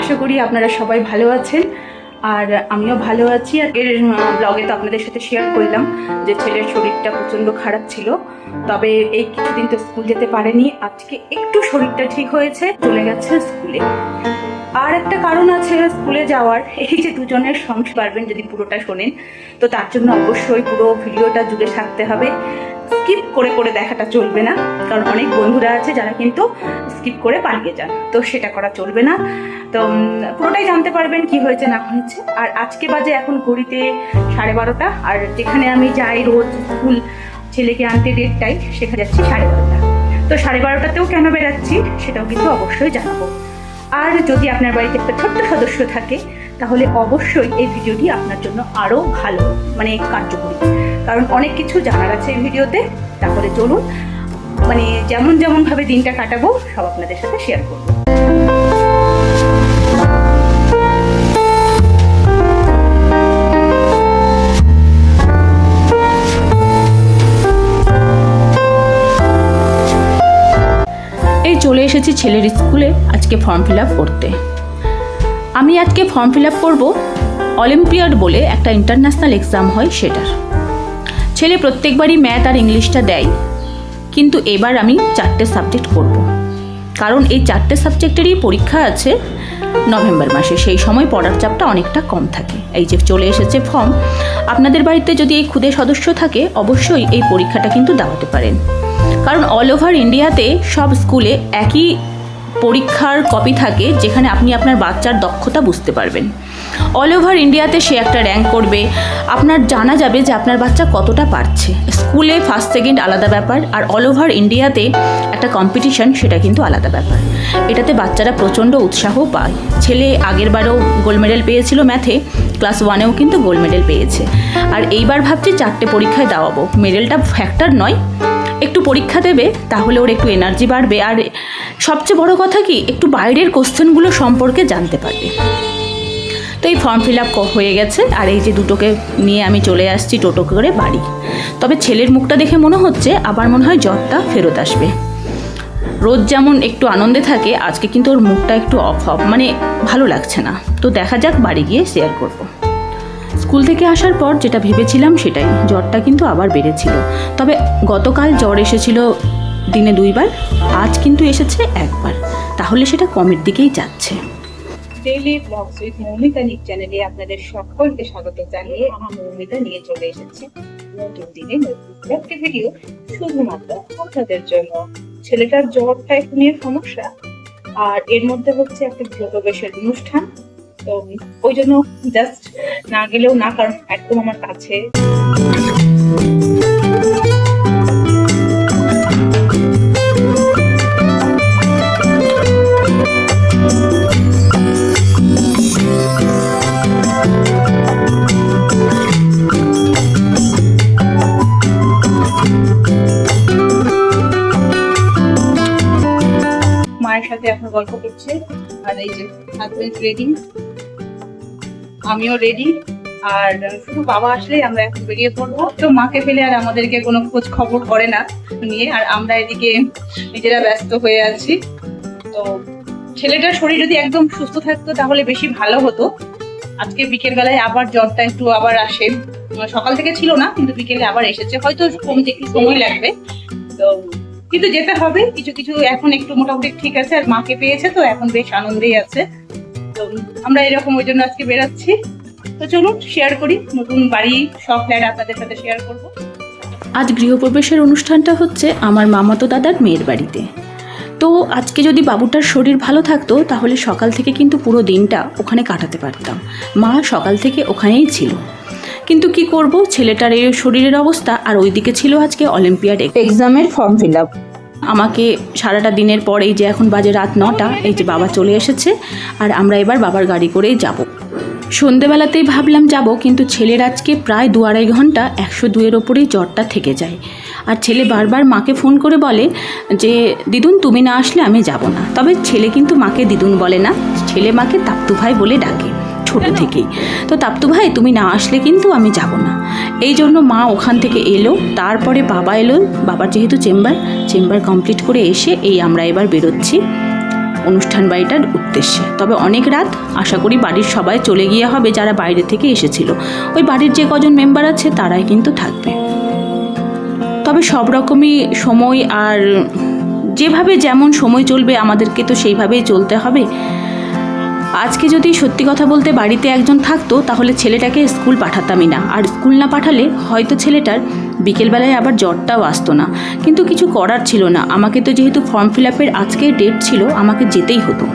আশা করি আপনারা সবাই ভালো আছেন। আর আমিও ভালো আছি। আর এর ব্লগে তো আপনাদের সাথে শেয়ার করলাম যে ছেলের শরীরটা প্রচণ্ড খারাপ ছিল। তবে এই কিছুদিন তো স্কুল যেতে পারেনি। আজকে একটু শরীরটা ঠিক হয়েছে, চলে গেছে স্কুলে আর একটা কারণ আছে স্কুলে যাওয়ার। এই যে দুজনের সংসার, পারবেন যদি পুরোটা শোনেন। তো তার জন্য অবশ্যই পুরো ভিডিওটা জুড়ে থাকতে হবে। স্কিপ করে করে দেখাটা চলবে না। কারণ অনেক বন্ধুরা আছে যারা কিন্তু স্কিপ করে পালিয়ে যান। তো সেটা করা চলবে না। তো পুরোটাই জানতে পারবেন কি হয়েছে না হয়েছে। আর আজকে বাজে এখন ঘড়িতে সাড়ে বারোটা। আর যেখানে আমি যাই রোজ স্কুল ছেলেকে আনতে ডেটটাই সেখানে যাচ্ছি সাড়ে বারোটা। তো সাড়ে বারোটাতেও কেন বেরাচ্ছি সেটাও কিন্তু অবশ্যই জানাব। আর যদি আপনার বাড়িতে একটা ছোট্ট সদস্য থাকে, তাহলে অবশ্যই এই ভিডিওটি আপনার জন্য আরও ভালো মানে কার্যকরী। কারণ অনেক কিছু জানার আছে এই ভিডিওতে। তাহলে চলুন মানে যেমন যেমনভাবে দিনটা কাটাবো, সব আপনাদের সাথে শেয়ার করব। চলে এসেছি ছেলের স্কুলে আজকে ফর্ম ফিল আপ করতে। আমি আজকে ফর্ম ফিল আপ করব অলিম্পিয়াড বলে একটা ইন্টারন্যাশনাল এক্সাম হয় সেটার। ছেলে প্রত্যেকবারই ম্যাথ আর ইংলিশটা দেয়। কিন্তু এবার আমি চারটে সাবজেক্ট করব। কারণ এই চারটে সাবজেক্টেরই পরীক্ষা আছে নভেম্বর মাসে। সেই সময় পড়ার চাপটা অনেকটা কম থাকে। এই যে চলে এসেছে ফর্ম, আপনাদের বাড়িতে যদি এই ক্ষুদে সদস্য থাকে, অবশ্যই এই পরীক্ষাটা কিন্তু দেওয়াতে পারেন। কারণ অল ওভার ইন্ডিয়াতে সব স্কুলে একই পরীক্ষার কপি থাকে যেখানে আপনি আপনার বাচ্চার দক্ষতা বুঝতে পারবেন। অল ওভার ইন্ডিয়াতে সে একটা র্যাঙ্ক করবে। আপনার জানা যাবে যে আপনার বাচ্চা কতটা পারছে। স্কুলে ফার্স্ট সেকেন্ড আলাদা ব্যাপার আর অল ওভার ইন্ডিয়াতে একটা কম্পিটিশন সেটা কিন্তু আলাদা ব্যাপার। এটাতে বাচ্চারা প্রচণ্ড উৎসাহ পায়। ছেলে আগেরবারও গোল্ড মেডেল পেয়েছিল ম্যাথে ক্লাস ওয়ানেও কিন্তু গোল্ড মেডেল পেয়েছে। আর এইবার ভাবছি চারটে পরীক্ষায় দাওয়াবো। মেডেলটা ফ্যাক্টর নয় একটু পরীক্ষা দেবে, তাহলে ওর একটু এনার্জি বাড়বে। আর সবচেয়ে বড় কথা কি, একটু বাইরের কোশ্চেনগুলো সম্পর্কে জানতে পারবে। তো এই ফর্ম ফিল আপ হয়ে গেছে, আর এই যে দুটোকে নিয়ে আমি চলে আসছি টোটো করে বাড়ি। তবে ছেলের মুখটা দেখে মনে হচ্ছে, আবার মনে হয় জ্বরটা ফেরত আসবে। রোজ যেমন একটু আনন্দে থাকে, আজকে কিন্তু ওর মুখটা একটু অফ অফ মানে ভালো লাগছে না। তো দেখা যাক বাড়ি গিয়ে শেয়ার করব। স্কুল থেকে আসার পর যেটা ভেবেছিলাম সেটাই, জ্বরটা কিন্তু আবার বেড়েছিল। তবে গতকাল জ্বর এসেছিল দিনে দুইবার, আজ কিন্তু এসেছে একবার। তাহলে সেটা কমের দিকেই যাচ্ছে। ডেইলি ব্লগস উইথ মৌমিতা নিক চ্যানেলে আপনাদের সকলকে স্বাগত জানিয়ে মৌমিতা নিয়ে চলে এসেছে নতুন দিনে নতুন একটি ভিডিও, শুধুমাত্র আপনাদের জন্য। ছেলেটার জ্বরটা একটু নিয়ে সমস্যা, আর এর মধ্যে হচ্ছে একটা গৃহপ্রবেশের অনুষ্ঠান। তো ওই জন্য জাস্ট না গেলেও না কারণ একদম আমার কাছে। মায়ের সাথে এখন গল্প করছে। আর এই যে হাজবেন্ড রেডি আমিও রেডি আর শুধু বাবা আসলেই আমরা এখন বেরিয়ে পড়ব। তো মাকে ফেলে আর আমাদেরকে কোনো খোঁজ খবর করে না নিয়ে। আর আমরা এদিকে নিজেরা ব্যস্ত হয়ে আছি। তো ছেলেটার শরীর যদি একদম সুস্থ থাকতো তাহলে বেশি ভালো হতো। আজকে বিকেল বেলায় আবার জ্বরটা একটু আবার আসে। সকাল থেকে ছিল না, কিন্তু বিকেলে আবার এসেছে। হয়তো কমতে একটু সময় লাগবে। তো কিন্তু যেতে হবে, কিছু কিছু এখন একটু মোটামুটি ঠিক আছে, আর মাকে পেয়েছে তো এখন বেশ আনন্দেই আছে। তো আমরা এরকম ওই জন্য আজকে বেরোচ্ছি। তো চলুন শেয়ার করি, নতুন বাড়ি সব ফ্ল্যাট আপনাদের সাথে শেয়ার করব। আজ গৃহপ্রবেশের অনুষ্ঠানটা হচ্ছে আমার মামাতো দাদার মেয়ের বাড়িতে। তো আজকে যদি বাবুটার শরীর ভালো থাকতো, তাহলে সকাল থেকে কিন্তু পুরো দিনটা ওখানে কাটাতে পারতাম। মা সকাল থেকে ওখানেই ছিল। কিন্তু কি করব? ছেলেটার এই শরীরের অবস্থা আর ওইদিকে ছিল আজকে অলিম্পিয়াড। এক্সামের ফর্ম ফিল আপ আমাকে সারাটা দিনের পর এই যে এখন বাজে রাত নটা এই যে বাবা চলে এসেছে আর আমরা এবার বাবার গাড়ি করেই যাব। সন্ধেবেলাতেই ভাবলাম যাব কিন্তু ছেলের আজকে প্রায় দু আড়াই ঘণ্টা একশো দুয়ের ওপরেই জ্বরটা থেকে যায়। আর ছেলে বারবার মাকে ফোন করে বলে যে দিদুন তুমি না আসলে আমি যাব না। তবে ছেলে কিন্তু মাকে দিদুন বলে না। ছেলে মাকে তাপ্তু ভাই বলে ডাকে। ছোট থেকেই। তো তাপ্তু ভাই, তুমি না আসলে কিন্তু আমি যাব না। এই জন্য মা ওখান থেকে এলো, তারপরে বাবা এলো বাবার যেহেতু চেম্বার চেম্বার কমপ্লিট করে এসে এই আমরা এবার বেরোচ্ছি অনুষ্ঠান বাড়িটার উদ্দেশ্যে। তবে অনেক রাত, আশা করি বাড়ির সবাই চলে গিয়ে হবে যারা বাইরে থেকে এসেছিল। ওই বাড়ির যে কজন মেম্বার আছে, তারাই কিন্তু থাকবে। তবে সব রকমই সময় আর যেভাবে যেমন সময় চলবে, আমাদেরকে তো সেইভাবেই চলতে হবে। আজকে যদি সত্যি কথা বলতে বাড়িতে একজন থাকতো, তাহলে ছেলেটাকে স্কুল পাঠাতামই না। আর স্কুল না পাঠালে হয়তো ছেলেটার বিকেলবেলায় আবার জ্বরটাও আসতো না। কিন্তু কিছু করার ছিল না। আমাকে তো যেহেতু ফর্ম ফিল আপের আজকে ডেট ছিল, আমাকে যেতেই হতো।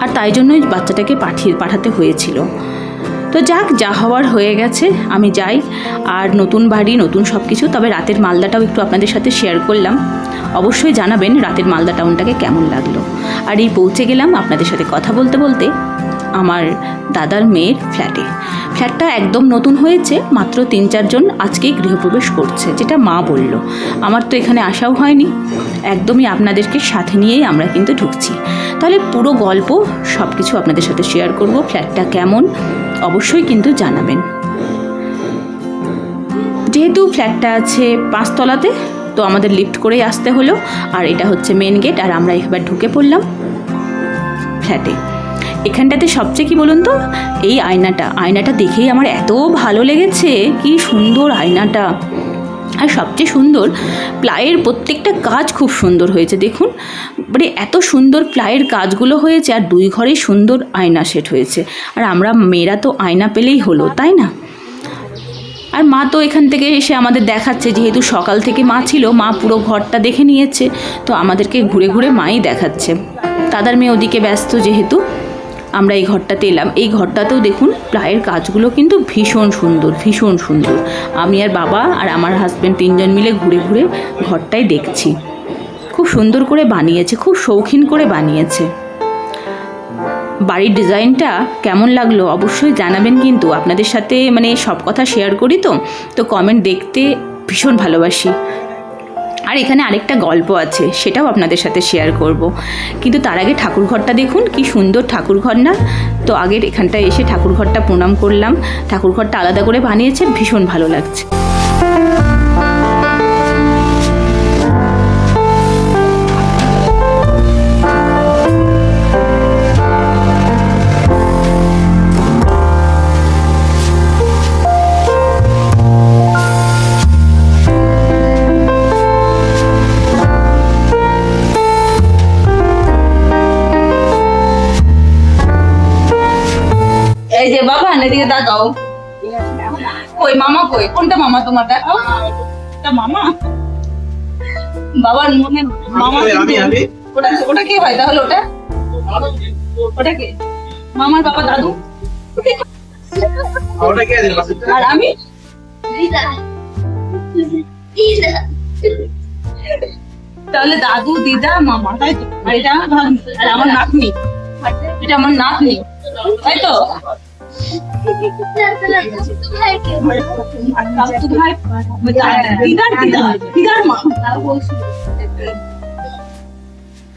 আর তাই জন্যই বাচ্চাটাকে পাঠিয়ে, পাঠাতে হয়েছিল। তো যাক, যা হওয়ার হয়ে গেছে, আমি যাই। আর নতুন বাড়ি, নতুন সব কিছু তবে রাতের মালদাটাও একটু আপনাদের সাথে শেয়ার করলাম। অবশ্যই জানাবেন রাতের মালদা টাউনটাকে কেমন লাগল। আর এই পৌঁছে গেলাম আপনাদের সাথে কথা বলতে বলতে আমার দাদার মেয়ের ফ্ল্যাটে ফ্ল্যাটটা একদম নতুন হয়েছে, মাত্র তিন চারজন আজকেই গৃহপ্রবেশ করছে, যেটা মা বলল। আমার তো এখানে আসাও হয়নি। একদমই আপনাদেরকে সাথে নিয়েই আমরা কিন্তু ঢুকছি। তাহলে পুরো গল্প সব কিছু আপনাদের সাথে শেয়ার করব ফ্ল্যাটটা কেমন, অবশ্যই কিন্তু জানাবেন। যেহেতু ফ্ল্যাটটা আছে পাঁচতলাতে তো আমাদের লিফট করেই আসতে হলো। আর এটা হচ্ছে মেন গেট আর আমরা এবার ঢুকে পড়লাম ফ্ল্যাটে এখানটাতে সবচেয়ে কি বলুন তো? এই আয়নাটা আয়নাটা দেখেই আমার এত ভালো লেগেছে, কি সুন্দর আয়নাটা। আর সবচেয়ে সুন্দর, প্লাইয়ের প্রত্যেকটা কাজ খুব সুন্দর হয়েছে, দেখুন। মানে এত সুন্দর প্লাইয়ের কাজগুলো হয়েছে, আর দুই ঘরেই সুন্দর আয়না সেট হয়েছে। আর আমরা মেয়েরা তো আয়না পেলেই হলো, তাই না? আর মা তো এখান থেকে এসে আমাদের দেখাচ্ছে, যেহেতু সকাল থেকে মা ছিল, মা পুরো ঘরটা দেখে নিয়েছে, তো আমাদেরকে ঘুরে ঘুরে মাই দেখাচ্ছে। দাদার মেয়ে ওদিকে ব্যস্ত যেহেতু, আমরা এই ঘরটাতে এলাম। এই ঘরটাতেও দেখুন প্লায়ের কাজগুলো কিন্তু ভীষণ সুন্দর ভীষণ সুন্দর। আমি আর বাবা আর আমার হাজব্যান্ড তিনজন মিলে ঘুরে ঘুরে ঘরটাই দেখছি। খুব সুন্দর করে বানিয়েছে, খুব শৌখিন করে বানিয়েছে। বাড়ির ডিজাইনটা কেমন লাগল অবশ্যই জানাবেন কিন্তু আপনাদের সাথে মানে সব কথা শেয়ার করি তো। তো কমেন্ট দেখতে ভীষণ ভালোবাসি। আর এখানে আরেকটা গল্প আছে, সেটাও আপনাদের সাথে শেয়ার করব। কিন্তু তার আগে ঠাকুরঘরটা দেখুন, কি সুন্দর ঠাকুরঘর না? তো আগের এখানটায় এসে ঠাকুরঘরটা প্রণাম করলাম। ঠাকুরঘরটা আলাদা করে বানিয়েছে, ভীষণ ভালো লাগছে। বাবা এদিকে তাকাও কই মামা কই কোনটা মামা তোমার দেখাও এটা মামা বাবার মনে মামা আমি, আমি, আমি। ওটা ওটা কে হয় তাহলে ওটা ওটা কে মামার বাবা দাদু ওটা কে দিল আর আমি তাহলে দাদু দিদা মামা তাই তো আর এটা আমার ভাগ্নি আর আমার নাতনি এটা আমার নাতনি তাই তো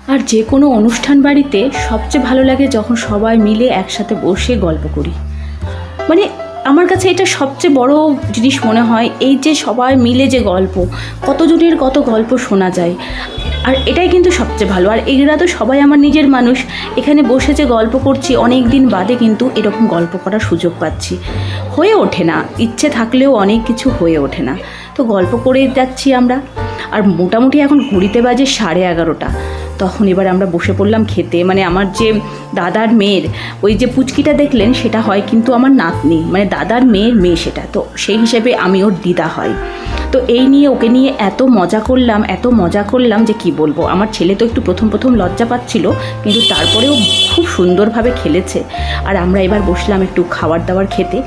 আর যে কোনো অনুষ্ঠান বাড়িতে সবচেয়ে ভালো লাগে যখন সবাই মিলে একসাথে বসে গল্প করি। মানে আমার কাছে এটা সবচেয়ে বড় জিনিস মনে হয়, এই যে সবাই মিলে যে গল্প, কতজনের কত গল্প শোনা যায়। আর এটাই কিন্তু সবচেয়ে ভালো। আর এরা তো সবাই আমার নিজের মানুষ। এখানে বসে যে গল্প করছি অনেক দিন বাদে কিন্তু এরকম গল্প করার সুযোগ পাচ্ছি। হয়ে ওঠে না। ইচ্ছে থাকলেও অনেক কিছু হয়ে ওঠে না। তো গল্প করে যাচ্ছি আমরা। আর মোটামুটি এখন ঘড়িতে বাজে সাড়ে এগারোটা। তখন এবার আমরা বসে পড়লাম খেতে। মানে আমার যে দাদার মেয়ের, ওই যে পুচকিটা দেখলেন, সেটা হয় কিন্তু আমার নাতনি। মানে দাদার মেয়ের মেয়ে সেটা। তো সেই হিসেবে আমি ওর দিদা হয়। তো এই নিয়ে ওকে নিয়ে এত মজা করলাম, এত মজা করলাম যে কি বলব? আমার ছেলে তো একটু প্রথম প্রথম লজ্জা পাচ্ছিল, কিন্তু তারপরেও খুব সুন্দরভাবে খেলেছে। আর আমরা এবার বসলাম একটু খাবার দাবার খেতে।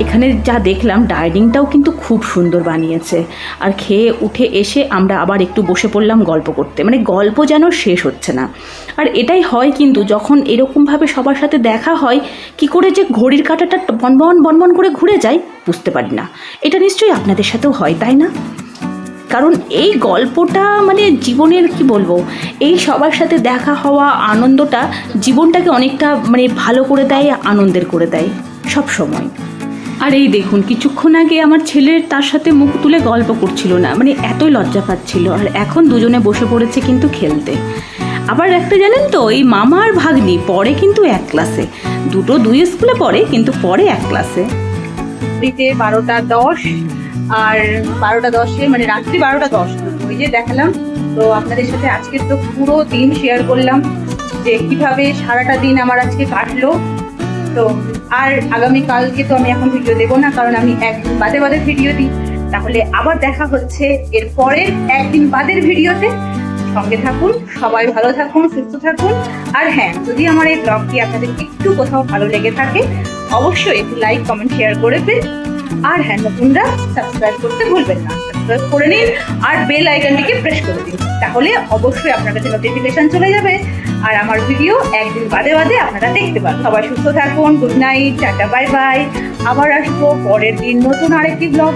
এখানে যা দেখলাম ডাইনিংটাও কিন্তু খুব সুন্দর বানিয়েছে। আর খেয়ে উঠে এসে আমরা আবার একটু বসে পড়লাম গল্প করতে। মানে গল্প যেন শেষ হচ্ছে না। আর এটাই হয় কিন্তু যখন এরকমভাবে সবার সাথে দেখা হয়, কি করে যে ঘড়ির কাঁটাটা বনবন বনবন করে ঘুরে যায়, বুঝতে পারি না। এটা নিশ্চয়ই আপনাদের সাথেও হয়, তাই না? কারণ এই গল্পটা মানে জীবনের, কি বলব, এই সবার সাথে দেখা হওয়া আনন্দটা জীবনটাকে অনেকটা মানে ভালো করে দেয়, আনন্দের করে দেয়, সব সময়। আর এই দেখুন, কিছুক্ষণ আগে আমার ছেলের তার সাথে মুখ তুলে গল্প করছিল না মানে এতই লজ্জা পাচ্ছিল। আর এখন দুজনে বসে পড়েছে কিন্তু খেলতে। আবার একটা জানেন তো, এই মামা আর ভাগ্নি পড়ে কিন্তু এক ক্লাসে। দুটো দুই স্কুলে পড়ে, কিন্তু পড়ে এক ক্লাসে। দিতে বারোটা দশ, আর বারোটা দশে মানে রাত্রি বারোটা দশ। ওই যে দেখালাম, তো আপনাদের সাথে আজকে তো পুরো দিন শেয়ার করলাম, যে কীভাবে সারাটা দিন আমার আজকে কাটলো। তো আর আগামী কালকে তো আমি এখন ভিডিও দেবো না, কারণ আমি এক বাদে বাদে ভিডিও দিই। তাহলে আবার দেখা হচ্ছে এর পরের একদিন বাদের ভিডিওতে সঙ্গে থাকুন, সবাই ভালো থাকুন, সুস্থ থাকুন। আর হ্যাঁ যদি আমার এই ব্লগটি আপনাদের একটু কোথাও ভালো লেগে থাকে, অবশ্যই একটু লাইক কমেন্ট শেয়ার করে দিন। আর হ্যাঁ নতুনরা সাবস্ক্রাইব করতে ভুলবেন না। সাবস্ক্রাইব করে নিন আর বেল আইকনটিকে প্রেস করে দিন। তাহলে অবশ্যই আপনার কাছে নোটিফিকেশন চলে যাবে। আর আমার ভিডিও একদিন বাদে বাদে আপনারা দেখতে পান সবাই সুস্থ থাকুন good night tata bye bye আবার আসব পরের দিন নতুন আরেকটি ব্লগ